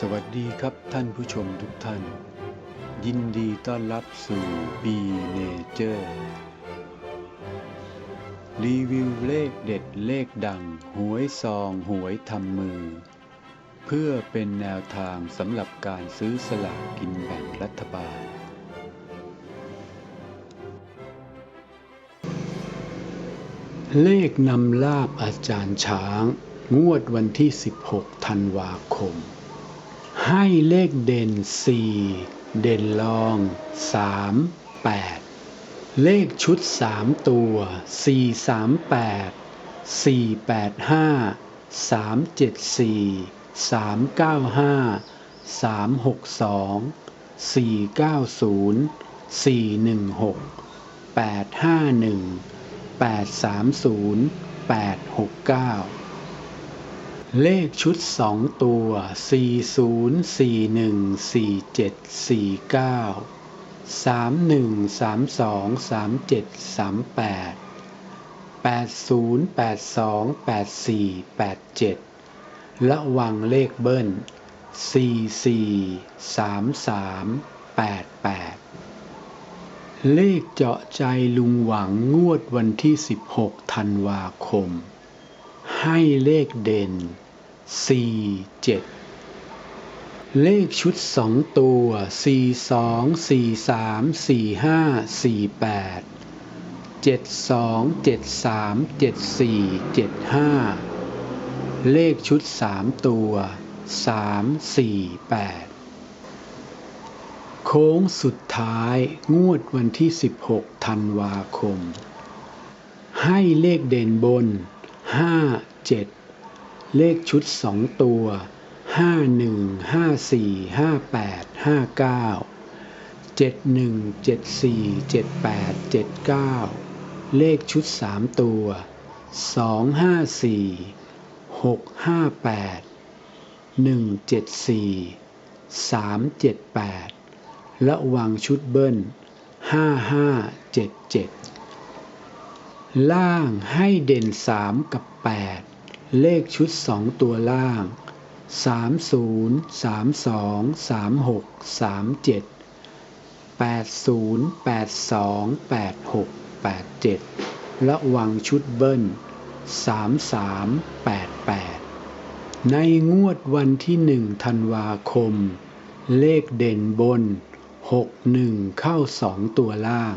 สวัสดีครับท่านผู้ชมทุกท่าน ยินดีต้อนรับสู่ B Nature รีวิวเลขเด็ดเลขดัง หวยซองหวยทำมือ เพื่อเป็นแนวทางสำหรับการซื้อสลากกินแบ่งรัฐบาล เลขนำลาบอาจารย์ช้าง งวดวันที่ 16 ธันวาคม ให้เลขเด่น 4 เด่นรอง 3 8 เลขชุด 3 ตัว 4 3 8 4 8 5 3 7 4 3 9 5 3 6 2 4 9 0 4 1 6 8 5 1 8 3 0 8 6 9 เลขชุด2ตัว 40 41 47 49 31 32 37 38 80 82 84 87 ระวังเลขเบิ้ล 44 33 88 เลขเจาะใจลุงหวังงวดวันที่ 16 ธันวาคม ให้เลขเด่น 7เลขชุด2ตัว4 2 4 3 4 5 4 8 7 2 7 3 7 4 7 5เลขชุด3ตัว3 4 8โค้งสุดท้ายงวดวันที่ 16 ธันวาคม ให้เลขเด่นบน 5 7 เลขชุด2ตัว5 1 5 4 5 8 5 9 7 1 7 4 7 8 7 9เลขชุด3ตัว2 5 4 6 5 8 1 7 4 3 7 8ระวังชุดเบิ้ล5 5 7 7ล่างให้เด่น3กับ8 เลขชุด2ตัวล่าง 30 32 36 37 80 82 86 87 ระวังชุดเบิ้ล 33 88 ในงวดวันที่ 1 ธันวาคม เลขเด่นบน 61 เข้า 2 ตัวล่าง